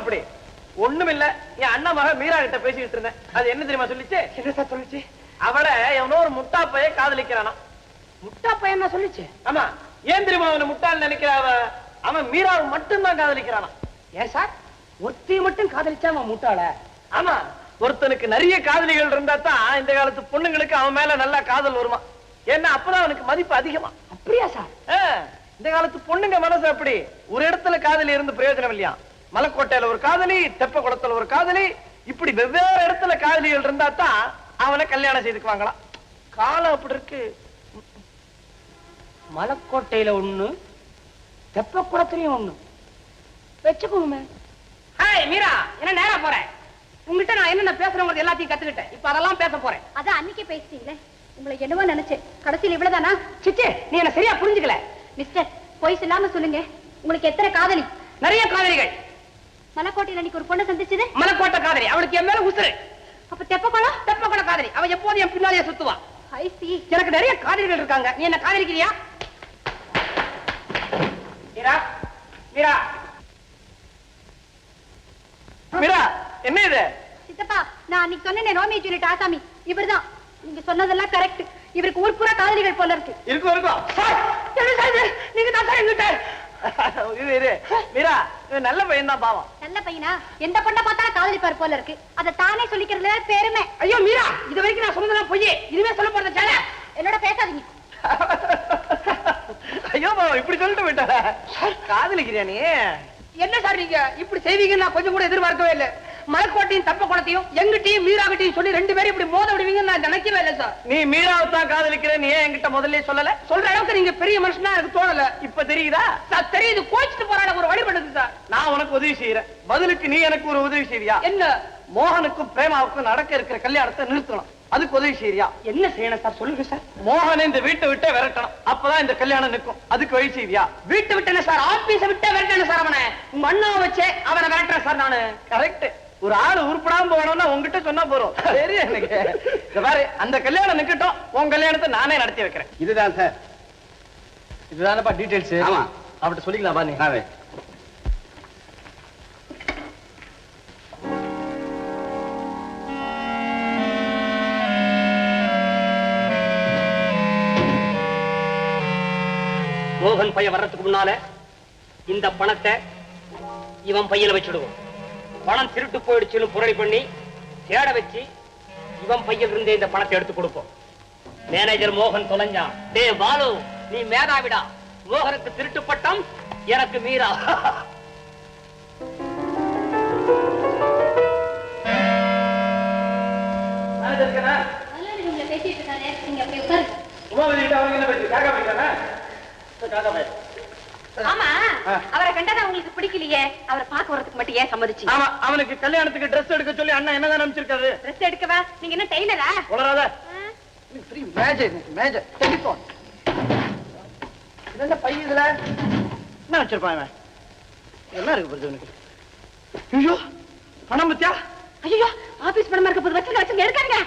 அப்படி. ஒண்ணுமில்ல என் அண்ணன் மக மீரா கிட்ட பேசிக்கிட்டு இருந்தேன். அது என்ன தெரியுமா சொல்லிச்சு? என்ன சார் சொல்லுச்சு? அவளை எவனோ ஒரு முட்டா பைய காதலிக்கிறானா முட்டா பையன் சொல்லுச்சு? ஆமா. ஏன் தெரியுமா அவனை முட்டாள் நினைக்கிறா அவ? அவன் மீராவை மட்டும்தான் காதலிக்கிறானா ஏன் சார்? ஒருத்தி மட்டும் காதலிச்சா அவன் முட்டாள? ஆமா. ஒருத்தனுக்கு நிறைய காதலிகள் இருந்தா தான் இந்த காலத்து பொண்ணுங்களுக்கு அவன் மேல நல்லா காதல் வருமா? ஏன்னா அப்பதான் அவனுக்கு மதிப்பு அதிகமா. அப்படியா சார்? இந்த காலத்து பொண்ணுங்க மனசு அப்படி. ஒரு இடத்துல காதலி இருந்து பிரயோஜனம் இல்லையா? மலைக்கோட்டையில ஒரு காதலி தெப்ப குளத்துல ஒரு காதலி இப்படி வெவ்வேறு இடத்துல காதலிகள் இருந்தா தான் அவனை கல்யாணம் செய்துக்குவாங்களாம். காலம் அப்படி இருக்கு. மலைக்கோட்டையில ஒண்ணு தெப்பக்குளத்துலயும் ஒண்ணு. வச்சுக்கோங்க. ஹாய் மீரா என்ன நேரா போறேன் உங்ககிட்ட நான் என்னென்ன பேசுறவங்க எல்லாத்தையும் கத்துக்கிட்டேன். இப்ப அதெல்லாம் பேச போறேன். அதான் அன்னைக்கே பேசிட்டீங்களே? உங்களை என்னவோ நினைச்சேன் கடைசியில் இவ்வளவுதானா? சிச்சே நீ என்ன சரியா புரிஞ்சுக்கல? மிஸ்டர் பொய் சொல்லாம சொல்லுங்க. உங்களுக்கு எத்தனை காதலி? நிறைய காதலிகள். மலைக்கோட்டையில் அன்னைக்கு ஒரு பொண்ணை சந்திச்சது? மலைக்கோட்டை காதலி. அவளுக்கு என் மேல உசுரு அப்ப தெப்பக்குளம் தெப்பக்குள காதலி. அவ எப்போதும் என் பின்னாலேயே சுத்துவா. எனக்கு நிறைய காதலிகள் இருக்காங்க. நீ என்ன காதலிக்கிறியா? மீரா மீரா. மீரா என்ன இது? சித்தப்பா நான் அன்னைக்கு சொன்னேனே ரோமியோ ஜூலியட் ஆசாமி. இவர்தான். நீங்க சொன்னதெல்லாம் கரெக்ட் இவருக்கு ஊர் பூரா காதலிகள் போல இருக்கு. இருக்கும் இருக்கும்? நீங்க தான் சார் எங்கிட்ட மீரா நல்ல பையன் தான் பாவம். நல்ல பையனா? எந்த பொண்ணை பார்த்தாலும் காதலிப்பார் போல இருக்கு. அதை தானே சொல்லிக்கிறதுல பெருமை. ஐயோ மீரா இது வரைக்கும் நான் சொன்னதெல்லாம் பொய்யே இனிமே சொல்ல போறத சேல. என்னோட பேசாதீங்க. ஐயோ பாவம் இப்படி சொல்லிட்டு போயிட்டார காதலிக்கிறியா நீ? என்ன சார் நீங்க? இப்படி செய்வீங்கன்னு நான் கொஞ்சம் கூட எதிர்பார்க்கவே இல்லை. மலைக்கோட்டையும் தப்ப குளத்தையும் எங்கிட்டையும் மீராகிட்டையும் சொல்லி ரெண்டு பேரும் இப்படி மோத விடுவீங்கன்னு நான் நினைக்கவே இல்லை சார். நீ மீராவை தான் காதலிக்கிற நீ ஏன் என்கிட்ட முதல்ல சொல்லல? சொல்ற அளவுக்கு நீங்க பெரிய மனுஷனா எனக்கு தோணல. இப்ப தெரியுதா? சார் தெரியுது. கோச்சிட்டு போறாட ஒரு வழி பண்ணுது சார். நான் உனக்கு உதவி செய்யறேன். பதிலுக்கு நீ எனக்கு ஒரு உதவி செய்வியா? என்ன? மோகனுக்கும் பிரேமாவுக்கும் நடக்க இருக்கிற கல்யாணத்தை நிறுத்தணும். அதுக்கு உதவி செய்யறியா என்ன செய்யணும் சார்? சொல்லுங்க சார். மோகனை இந்த வீட்டை விட்டே விரட்டணும். அப்பதான் இந்த கல்யாணம் நிற்கும். அதுக்கு வழி செய்வியா? வீட்டு விட்டேன் சார். ஆபீஸ விட்டே விரட்டேன் சார் அவனை. உங்க அண்ணாவை வச்சே அவனை விரட்டுறேன் சார் நானு. கரெக்ட் ஒரு ஆளு உருப்படாம போகணும்னா உங்ககிட்ட சொன்னா போறோம். சரி எனக்கு? இந்த பாரு அந்த கல்யாணம் நிக்கட்டும். உன் கல்யாணத்தை நானே நடத்தி வைக்கிறேன். இதுதான் சார் இதுதானப்பா டீடைல்ஸ் ஆமா. அவர்கிட்ட சொல்லிக்கலாம் பா நீ. ஆவே மோகன் பையன் வர்றதுக்கு முன்னால இந்த பணத்தை இவன் பையில வச்சுடுவோம். பணம் திருட்டு போயிடுச்சுன்னு புரளி பண்ணி தேட வச்சு இவன் பையில் இருந்தே இந்த பணத்தை எடுத்து கொடுப்போம். மேனேஜர் மோகன் தொலைஞ்சான் டே பாலு நீ மேதாவிடா. மோகனுக்கு திருட்டு பட்டம் எனக்கு மீரா பேசிட்டு இருக்காரு நீங்க அப்படி அவங்க என்ன பேச்சு காக்கா போயிட்டானே ஆமா. அவரை கண்டதா உங்களுக்கு பிடிக்கலையே? அவரை பார்க்க வரதுக்கு மட்டும் ஏன் சம்மதிச்சீங்க? ஆமா அவனுக்கு கல்யாணத்துக்கு ட்ரெஸ் எடுக்க சொல்லி அண்ணா என்னதான் அனுப்பிச்சிருக்காரு ட்ரெஸ் எடுக்கவா? நீங்க என்ன டெய்லரா உளராத மேஜர் மேஜர் டெலிபோன் என்ன பையன் இதுல? என்ன வச்சிருப்பான் என்ன இருக்கு பொறுத்து உனக்கு? ஐயோ பணம் பத்தியா? ஐயோ ஆபீஸ் பணமா இருக்க போது வச்சுங்க வச்சுங்க எடுக்காருங்க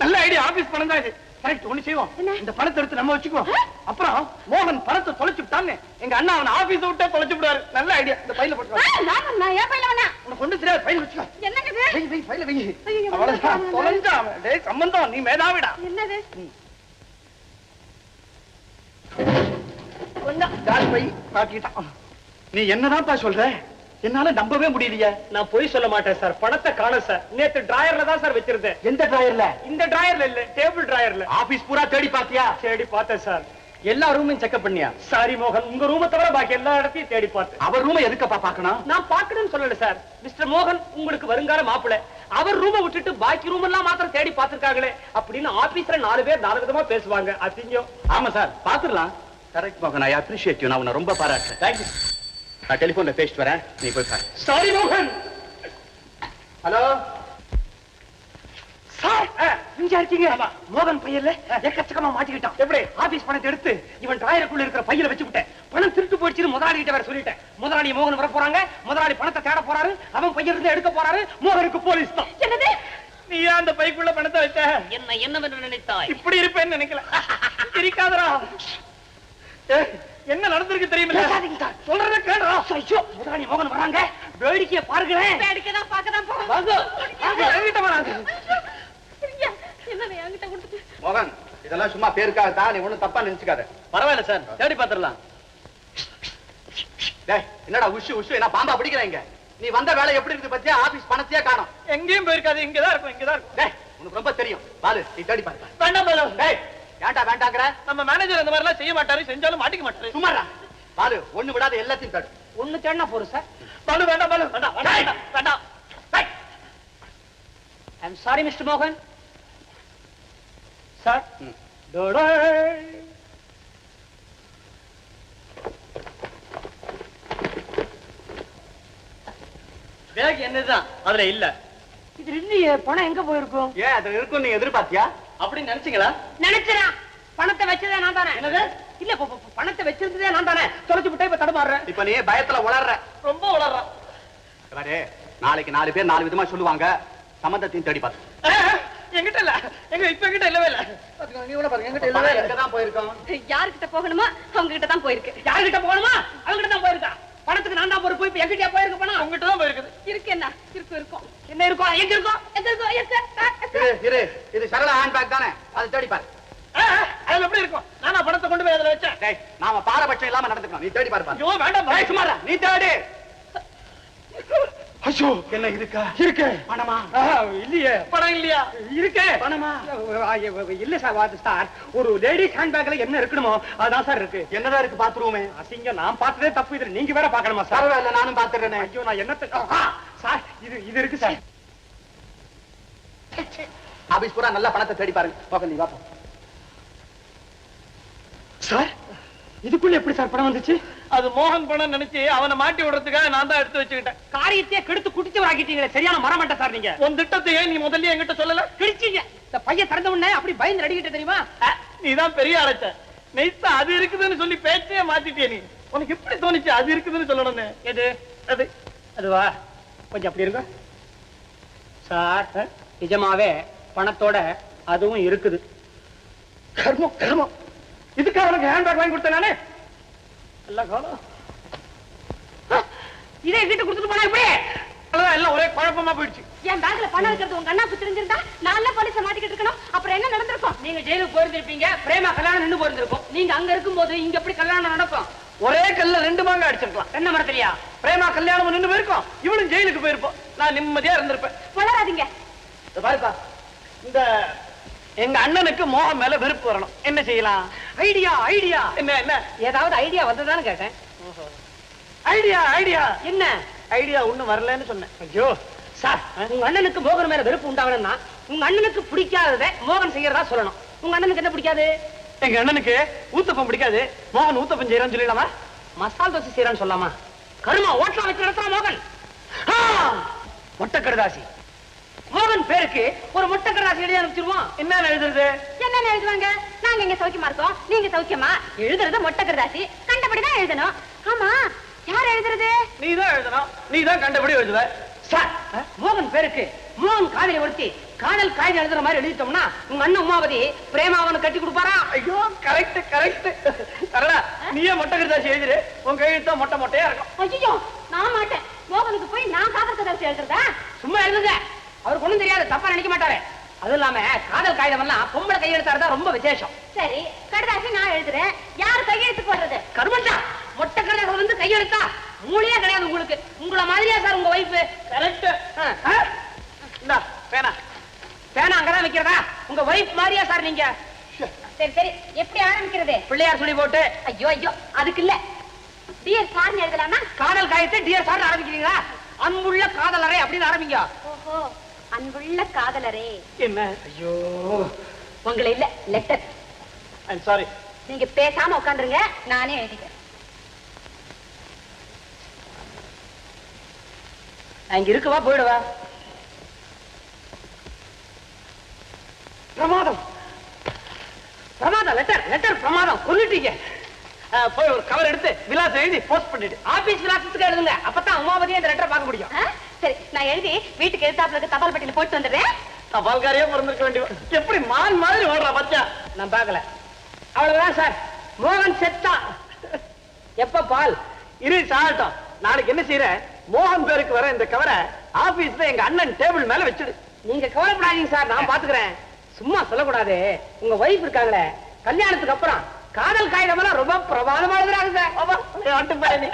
நல்ல ஐடியா ஆபீஸ் பணம் தான் இது. கரெக்ட் ஒண்ணு செய்வோம்? இந்த பணத்தை எடுத்து நம்ம வச்சுக்குவோம். அப்புறம் மோகன் பணத்தை தொலைச்சு விட்டான்னு எங்க அண்ணா அவன் ஆபீஸ் விட்டே தொலைச்சு விடுவாரு. நல்ல ஐடியா இந்த பையில போட்டு கொண்டு தெரியாது. பையில வச்சுக்கோ. பையில வை ஐயோ, அவ்வளவுதான் தொலைஞ்சா அவன். டேய் சம்பந்தம் நீ மேதாவிடா. என்னது? கொஞ்சம் பை மாட்டிட்டான் நீ என்னதான்ப்பா சொல்ற? என்னால நம்பவே முடியலையே. நான் பொய் சொல்ல மாட்டேன் சார். பணத்தை காணும் சார். நேத்து டிராயர்ல தான் சார் வச்சிருந்தேன். எந்த டிராயர்ல? இந்த டிராயர்ல இல்ல டேபிள் டிராயர்ல. ஆபீஸ் பூரா தேடி பாத்தியா? தேடி பார்த்தேன் சார். எல்லா ரூமையும் செக்அப் பண்ணியா? சாரி மோகன். உங்க ரூமை தவிர பாக்கி எல்லா இடத்தையும் தேடி பார்த்தேன். அவர் ரூமை எதுக்கப்பா பாக்கணும் நான் பாக்கணும்னு சொல்லல சார். மிஸ்டர் மோகன் உங்களுக்கு வருங்கால மாப்பிளை. அவர் ரூமை விட்டுட்டு பாக்கி ரூம் எல்லாம் மாத்திரம் தேடி பார்த்திருக்காங்களே. அப்படின்னு ஆபீஸ்ல நாலு பேர் நாலு விதமா பேசுவாங்க. அசிங்கம். ஆமா சார். பாத்துடலாம் கரெக்ட் மோகன். ஐ அப்ரிஷியேட் யூ நான் உன்னை ரொம்ப பாராட்டுறேன். தேங்க்யூ நான் டெலிபோன்ல பேசிட்டு வரேன். நீ போய் பாரு. சாரி மோகன். ஹலோ? சார் இங்க இருக்கீங்க. மோகன் பையன்ல எக்கச்சக்கமா மாட்டிக்கிட்டான். எப்படி? ஆபீஸ் பணத்தை எடுத்து இவன் டிராயருக்குள்ள இருக்கிற பையில வச்சு விட்டேன் பணம் திருட்டு போயிடுச்சுன்னு முதலாளி கிட்ட வேற சொல்லிட்டேன். முதலாளி மோகன் வர போறாங்க. முதலாளி பணத்தை தேட போறாரு. அவன் பையன் இருந்து எடுக்க போறாரு. மோகனுக்கு போலீஸ் தான். என்னது? நீ அந்த பைக்குள்ள பணத்தை வச்ச என்ன என்னவென்று நினைத்தாய்? இப்படி இருப்பேன்னு நினைக்கல. சிரிக்காதடா. ஏய், என்ன நடந்திருக்கு தெரியுமில்ல? பேசாதீங்க சார். சொல்றத கேடுறா ஐயோ முதலாளி மோகன் வராங்க. வேடிக்கையை பாருங்களேன் வேடிக்கைதான் பார்க்கதான் போறோம் வாங்க. வாங்க. என்கிட்ட வராது என்ன என்கிட்ட கொடுத்துட்டு? மோகன் இதெல்லாம் சும்மா பேருக்காக தான் நீ ஒண்ணும் தப்பா நினைச்சுக்காத. பரவாயில்ல சார் தேடி பாத்துடலாம் டேய் என்னடா உஷு உஷு என்ன பாம்பா பிடிக்கிறீங்க நீ வந்த வேலை எப்படி இருக்கு பத்தியா? ஆபீஸ் பணத்தையே காணோம். எங்கேயும் போயிருக்காது இங்கதான் இருக்கும் இங்கதான் இருக்கும். டேய் உனக்கு ரொம்ப தெரியும். பாலு நீ தேடி பாரு வேண்டாம் பாலு. டேய் ஏன்டா வேண்டாங்கிற? நம்ம மேனேஜர் அந்த மாதிரி எல்லாம் செய்ய மாட்டாரு செஞ்சாலும் மாட்டிக்க மாட்டாரு. சும்மாடா. பாலு ஒண்ணு விடாத எல்லாத்தையும் தடு. ஒண்ணு தேடினா போறோம் சார். பாலு வேண்டாம் பாலு வேண்டாம் வேண்டாம் வேண்டாம் ஐம் சாரி மிஸ்டர் மோகன் சார்? ம். பேக் என்னதுதான்? அதுல இல்ல. இது இல்லையே பணம் எங்க போயிருக்கும்? ஏன் அது இருக்கும் நீ எதிர்பார்த்தியா? அப்படின்னு நினைச்சீங்களா? நினைச்சேன்? பணத்தை வச்சதே நான் தானே? என்னது? இல்ல ப- ப- பணத்தை வச்சிருந்ததே நான் தானே? தொலைச்சு விட்டே இப்ப தடுமாறுறேன் இப்ப நீ பயத்துல உளர்ற. ரொம்ப பாரு நாளைக்கு நாலு பேர் நாலு விதமா சொல்லுவாங்க. சம்மந்தத்தையும் தேடி பாரு. என்கிட்ட இல்ல. எங்க இப்ப என்கிட்ட இல்லவே இல்ல. நீ கூட பாருங்க. இல்லவே இல்ல. போயிருக்கோம்? யாருக்கிட்ட போகணுமோ அவங்க கிட்ட தான் போயிருக்கு. யாருகிட்ட போகணுமா அவங்கிட்ட தான் போயிருக்கா? பணத்துக்கு நான் தான் பொறுப்பு. இப்ப எங்கிட்டயா போயிருக்கு பணம் உங்ககிட்ட தான் போயிருக்குது. இருக்கு என்ன? இருக்கும் இருக்கும் என்ன இருக்கும் எங்க இருக்கும் எங்க இருக்கும் இரு இரு. இது சரளா ஹேண்ட் பேக் தானே? அதை தேடி பாரு. அதுல எப்படி இருக்கும்? நானா பணத்தை கொண்டு போய் அதுல வச்சேன். டேய் நாம பாரபட்சம் இல்லாம நடந்துக்கணும். நீ தேடி பாரு பாரு. ஐயோ வேண்டாம் சுமாரா நீ தேடி. ஐயோ. என்ன இருக்கா? இருக்கு. பணமா? இல்லையே. பணம் இல்லையா? இருக்கு. பணமா? இல்ல சார் சார். ஒரு லேடிஸ் ஹேண்ட் பேக்ல என்ன இருக்கணுமோ அதான் சார் இருக்கு. என்னதான் இருக்கு பாத்துருவோமே. அசிங்க நான் பார்த்ததே தப்பு. இதுல நீங்க வேற பார்க்கணுமா சார்? பரவாயில்ல நானும் பாத்துறேனே ஐயோ நான் என்னத்த ஆ, சார் இது இது இருக்கு சார். ஆபீஸ் பூரா நல்ல பணத்தை தேடி பாருங்க. போக நீ வாப்பா இதுக்குள்ள எப்படி சார் பணம் வந்துச்சு? அது மோகன் பணம் நினைச்சு அவனை மாட்டி விடுறதுக்காக நான் தான் எடுத்து வச்சுக்கிட்டேன். காரியத்தையே கெடுத்து குடிச்சு வாங்கிட்டீங்களே சரியான மரமண்ட சார் நீங்க. உன் திட்டத்தையே நீ முதல்ல என்கிட்ட சொல்லல? கிழிச்சீங்க. இந்த பையன் திறந்த உடனே அப்படி பயந்து நடிக்கிட்ட தெரியுமா? நீ தான் பெரிய அழைச்ச நெய்த்தா அது இருக்குதுன்னு சொல்லி பேச்சே மாத்திட்டிய நீ. உனக்கு எப்படி தோணுச்சு அது இருக்குதுன்னு சொல்லணும்னு? எது? அது. அதுவா? கொஞ்சம் அப்படி இருங்க. சார் நிஜமாவே பணத்தோட அதுவும் இருக்குது. கர்மம் கர்மம். இதுக்காக உனக்கு ஹேண்ட்பேக் வாங்கி கொடுத்தேன் நானே. நல்ல காலம் இதை எங்கிட்ட கொடுத்துட்டு போனா அதான் எல்லாம் ஒரே குழப்பமா போயிடுச்சு. என் பேக்ல பணம் இருக்கிறது உங்க அண்ணாக்கு தெரிஞ்சிருந்தா நல்ல போலீஸ மாட்டிக்கிட்டு இருக்கணும். அப்புறம் என்ன நடந்திருக்கும்? நீங்க ஜெயிலுக்கு போயிருந்திருப்பீங்க பிரேமா கல்யாணம் நின்னு போயிருந்திருக்கும். நீங்க அங்க இருக்கும்போது இங்க எப்படி கல்யாணம் நடக்கும்? ஒரே கல்ல ரெண்டு மாங்க அடிச்சிருக்கலாம். என்ன மரத்திலையா? பிரேமா கல்யாணம் நின்னு போயிருக்கோம். இவனும் ஜெயிலுக்கு போயிருப்போம். நான் நிம்மதியா இருந்திருப்பேன். வளராதீங்க. பாருப்பா. இந்த எங்க அண்ணனுக்கு மோகம் மேல வெறுப்பு வரணும். என்ன செய்யலாம்? ஐடியா ஐடியா என்ன என்ன? ஏதாவது ஐடியா வந்ததான்னு கேட்டேன். ஐடியா ஐடியா என்ன? ஐடியா ஒண்ணும் வரலன்னு சொன்னேன். ஐயோ சார் உங்க அண்ணனுக்கு மோகன் மேல வெறுப்பு உண்டாகணும்னா உங்க அண்ணனுக்கு பிடிக்காததை மோகன் செய்யறதா சொல்லணும். உங்க அண்ணனுக்கு என்ன பிடிக்காது? எங்க அண்ணனுக்கு ஊத்தப்பம் பிடிக்காது. மோகன் ஊத்தப்பம் செய்யறான்னு சொல்லிடலாமா? மசால் தோசை செய்யறான்னு சொல்லாமா? கருமா ஓட்டலாம் வச்சு நடத்துறான் மோகன். ஆ! மோகன் பேருக்கு ஒரு மொட்டை கடாசி எழுதி அனுப்பிச்சிருவான் என்ன எழுதுறது? என்னன்னு எழுதுவாங்க? நாங்க இங்க சௌக்கியமா இருக்கோம். நீங்க சௌக்கியமா? எழுதுறது மொட்டை கருதாசி கண்டபடிதான் எழுதணும். ஆமா யார் எழுதுறது? நீ தான் எழுதணும். நீ தான் கண்டபடி எழுதுவ. சார் மோகன் பேருக்கு மோகன் காதலை ஒருத்தி காதல் காய்தல் எழுதுற மாதிரி எழுதிட்டோம்னா உங்க அண்ணன் உமாவதி பிரேமா அவனுக்கு கட்டி கொடுப்பாரா? ஐயோ கரெக்ட் கரெக்ட் கரடா நீயே மொட்டை கடுதாசி எழுதிரு. உன் கையெழுத்தா மொட்டை மொட்டையா இருக்கும். ஐயோ நான் மாட்டேன். மோகனுக்கு போய் நான் காதல் கதாசி எழுதுறதா? சும்மா எழுதுங்க. அவருக்கு ஒண்ணும் தெரியாது தப்பா நினைக்க மாட்டாரு. அதுவும் இல்லாம காதல் காகிதம் எல்லாம் பொம்பளை கையெழுத்தாரு ரொம்ப விசேஷம். சரி கடுதாசி நான் எழுதுறேன். யார் கையெழுத்து போடுறது? கருமண்டா! மொட்டை கடையில் வந்து கையெழுத்தா? மூளையே கிடையாது உங்களுக்கு. உங்களை மாதிரியா சார் உங்க வைஃப் கரெக்ட் இந்தா பேனா. பேனா அங்கதான் வைக்கிறதா? உங்க வைஃப் மாதிரியா சார் நீங்க? சரி சரி. எப்படி ஆரம்பிக்கிறது? பிள்ளையார் சொல்லி போட்டு. ஐயோ ஐயோ அதுக்கு இல்ல. டியர் சார்னு எழுதலாமா? காதல் காயத்தை டியர் சார் ஆரம்பிக்கிறீங்களா? அன்புள்ள காதலரை அப்படின்னு ஆரம்பிங்க. ஓஹோ. அன்புள்ள காதலரே. என்ன? ஐயோ. உங்களை இல்ல லெட்டர் ஐம் சாரி நீங்க பேசாம உட்காந்துருங்க நானே எழுதிக்கிறேன். நான் இங்க இருக்கவா போயிடுவா. பிரமாதம். பிரமாதம் லெட்டர் லெட்டர் பிரமாதம். கொல்லிட்டீங்க போய் ஒரு கவர் எடுத்து விலாசம் எழுதி போஸ்ட் பண்ணிடு. ஆபீஸ் விலாசத்துக்கு எழுதுங்க. அப்பதான் உமாவதியே இந்த லெட்டர் பார்க்க முடியும்? சரி நான் எழுதி வீட்டுக்கு எழுத்தாப்புல இருக்க தபால் பெட்டியில போட்டு வந்துடுறேன். தபால்காரியா பிறந்திருக்க வேண்டிய எப்படி மான் மாதிரி ஓடுறா பச்சா? நான் பார்க்கல. அவ்வளவுதான் சார். மோகன் செத்தா. எப்ப பால்? இரு சாகட்டும். நாளைக்கு என்ன செய்யற மோகன் பேருக்கு வர இந்த கவரை ஆபீஸ்ல எங்க அண்ணன் டேபிள் மேல வச்சிடு. நீங்க கவலைப்படாதீங்க சார் நான் பாத்துக்கிறேன். சும்மா சொல்லக்கூடாது. உங்க ஒய்ஃப் இருக்காங்களே கல்யாணத்துக்கு அப்புறம் காதல் காகிதம் எல்லாம் ரொம்ப பிரமாதமா எழுதுறாங்க சார். அட்டு பயணி.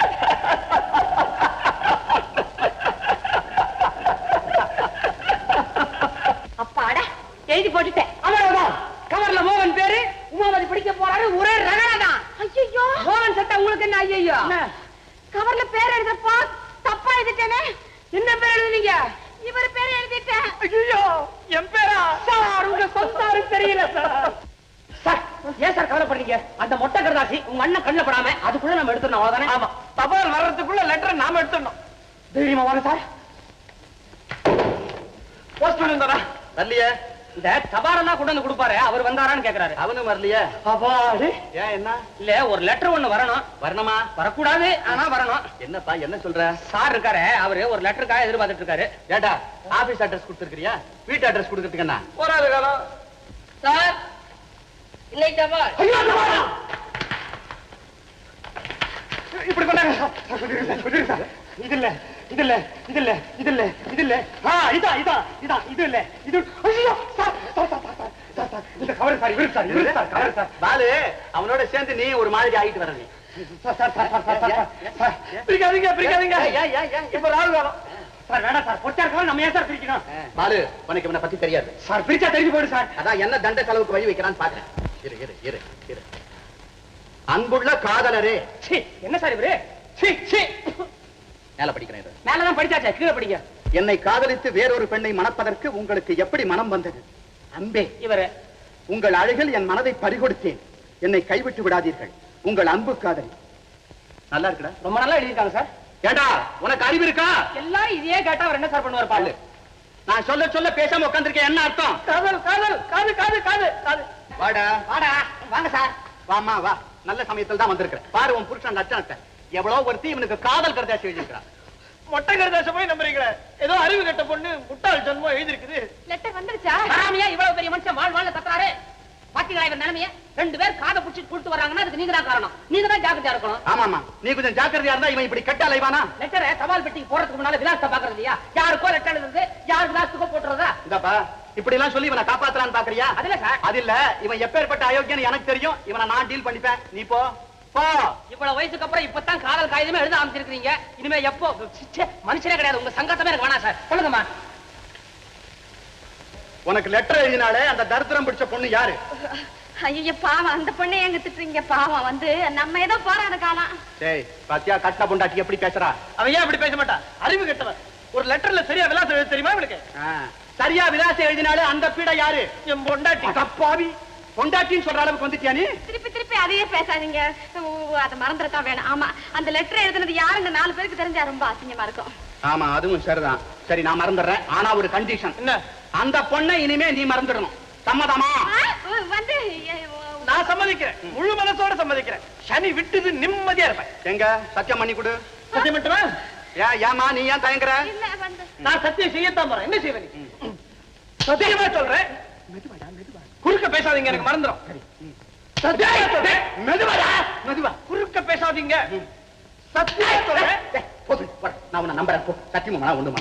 அப்பாடா எழுதி போட்டுட்டேன். அவ்வளவுதான். கவர்ல மோகன் பேரு உமாவதி படிக்க போறாரு ஒரே ரகடாதான் ஐயோ மோகன் சட்டை உங்களுக்கு என்ன ஐயோ கவர்ல பேர் எழுதுறப்போ தப்பா எழுதிட்டேனே. என்ன பேர் எழுதுனீங்க? இவர் பேர் எழுதிட்டேன். ஐயோ என் பேரா? சார் உங்க சொந்தாரு தெரியல சார். சார் ஏன் சார் கவலைப்படுறீங்க? அந்த மொட்டை கரதாசி உங்க அண்ணன் கண்ணுல படாம அதுக்குள்ள நம்ம எடுத்துடணும் அவ்வளவுதானே? ஆமா. தபால் வர்றதுக்குள்ள லெட்டர் நாம எடுத்துடணும். தைரியமா வாங்க சார். போஸ்ட்மேன் வந்தாரா வரலையே இந்த தபாரெல்லாம் கொண்டு வந்து கொடுப்பாரு அவர் வந்தாரான்னு கேக்குறாரு. அவனும் வரலையே. அப்பாடு ஏன் என்ன? இல்ல ஒரு லெட்டர் ஒண்ணு வரணும். வரணுமா? வரக்கூடாது ஆனா வரணும். என்னப்பா என்ன சொல்ற? சார் இருக்காரு அவரு ஒரு லெட்டருக்காக எதிர்பார்த்துட்டு இருக்காரு. ஏடா ஆபீஸ் அட்ரஸ் கொடுத்துருக்கியா வீட்டு அட்ரஸ் கொடுக்கறதுக்கு என்ன? போறாது காலம். சார் இன்னைக்கு தபால். இப்படி சார். இது இல்ல. இது இல்ல இது இல்ல இது இல்ல இது இல்ல ஆ இதா இதா இதா இது இல்ல இது ஐயோ sir sir sir sir, sir sir இந்த கவர் சார் இவரு சார் இவரு சார் கவர் சார் பாலு அவனோட சேர்ந்து நீ ஒரு மாதிரி ஆயிட்டு வர நீ sir sir sir sir sir sir பிரிக்காதீங்க பிரிக்காதீங்க. இப்ப ராகு காலம் சார் வேணாம் சார் பொச்சா இருக்கவங்க நம்ம ஏன் சார் பிரிக்கணும் பாலு உனக்கு இவனை பத்தி தெரியாது சார் பிரிச்சா தெரிஞ்சு போயிடு சார் அதான் என்ன தண்ட செலவுக்கு வழி வைக்கிறான்னு பாக்குறேன் இரு இரு இரு இரு அன்புள்ள காதலரே சீ, என்ன சார் இவரு மேல படிக்கிறேன். மேலதான் படிச்சாச்சே கீழே படிங்க. என்னை காதலித்து வேறொரு பெண்ணை மணப்பதற்கு உங்களுக்கு எப்படி மனம் வந்தது? அன்பே இவரு. உங்கள் அழகில் என் மனதை பறிகொடுத்தேன். என்னை கைவிட்டு விடாதீர்கள். உங்கள் அன்பு காதலி. நல்லா இருக்குடா. ரொம்ப நல்லா எழுதியிருக்காங்க சார். ஏண்டா உனக்கு அறிவு இருக்கா? எல்லாரும் இதையே கேட்டா அவர் என்ன சார் பண்ணுவார் பாரு. நான் சொல்ல சொல்ல பேசாம உட்கார்ந்திருக்கேன். என்ன அர்த்தம்? காதல் காதல் காது காது காது காது வாடா. வாடா. வாங்க சார். வாமா வா. நல்ல சமயத்தில் தான் வந்திருக்கிறேன். பாரு உன் புருஷன் லட்சணத்தை எவ்வளவு ஒருத்தி இவனுக்கு காதல் கருதாசி எழுதியிருக்கிறான் மொட்டை கருதாச போய் நம்புறீங்களே? ஏதோ அறிவு கட்ட பொண்ணு முட்டாள் ஜன்மம் எழுதிருக்குது லெட்டர் வந்துருச்சா? சாமியா இவ்வளவு பெரிய மனுஷன் வாழ் வாழ் கத்துறாரு பாத்தீங்களா இவர் நிலைமைய ரெண்டு பேர் காதை புடிச்சு கூட்டு வராங்கன்னா அதுக்கு நீங்க தான் காரணம். நீங்க தான் ஜாக்கிரதையா இருக்கணும். ஆமாமா நீ கொஞ்சம் ஜாக்கிரதையா இருந்தா இவன் இப்படி கட்ட அலைவானா? லெட்டரை தபால் பெட்டிக்கு போறதுக்கு முன்னால விலாசத்தை பாக்குறது இல்லையா யாருக்கோ லெட்டர் எழுதுறது யார் விலாசத்துக்கோ போட்டுறதா? இந்தாப்பா இப்படி எல்லாம் சொல்லி இவனை காப்பாத்தலான்னு பாக்குறியா? அதுல சார். அது இல்ல. இவன் எப்பேற்பட்ட அயோக்கியன்னு எனக்கு தெரியும். இவனை நான் டீல் பண்ணிப்பேன். நீ போ. போ. இவ்வளவு வயசுக்கு அப்புறம் இப்பதான் காதல் காகிதமே எழுத ஆரம்பிச்சிருக்கீங்க இனிமே எப்போ? ச்சே, மனுஷனே கிடையாது. உங்க சங்கத்தமே எனக்கு வேணாம் சார். சொல்லுங்கம்மா. உனக்கு லெட்டர் எழுதினாலே அந்த தரித்திரம் பிடிச்ச பொண்ணு யாரு? ஐயோ பாவம். அந்த பொண்ணை எங்க திட்டுறீங்க பாவம். வந்து நம்ம ஏதோ போறாத காலம். டேய் பாத்தியா கட்ட பொண்டாட்டி எப்படி பேசுறா? அவன் ஏன் அப்படி பேச மாட்டான் அறிவு கெட்டவன். ஒரு லெட்டர்ல சரியா விலாசம் எழுத தெரியுமா இவனுக்கு? சரியா விலாசம் எழுதினாலே அந்த பீட யாரு? என் பொண்டாட்டி. தப்பாவி பொண்டாட்டின்னு சொல்ற அளவுக்கு வந்துட்டியா நீ? திருப்பி திருப்பி அதையே பேசாதீங்க. அதை மறந்துடத்தான் வேணும். ஆமா அந்த லெட்டர் எழுதுனது யாருங்க நாலு பேருக்கு தெரிஞ்சா ரொம்ப அசிங்கமா இருக்கும். ஆமா அதுவும் சரிதான். சரி நான் மறந்துடுறேன். ஆனா ஒரு கண்டிஷன் என்ன? அந்த பொண்ணை இனிமே நீ மறந்துடணும். சம்மதமா? வந்து நான் சம்மதிக்கிறேன். முழு மனசோட சம்மதிக்கிறேன். சனி விட்டுது நிம்மதியா இருப்பேன். எங்க? சத்தியம் பண்ணி கொடு. சத்தியம் மட்டுமா ஏன் ஏமா நீ ஏன் தயங்குற? நான் சத்தியம் செய்யத்தான் போறேன். என்ன செய்வேன்? சத்தியமா சொல்றேன். குறுக்க பேசாதீங்க எனக்கு மறந்துடும் மெதுவாடா. மெதுவா. குறுக்க பேசாதீங்க. ஏய், போதும். நான் உன்னை நம்புறேன். சத்தியமா ஒண்ணு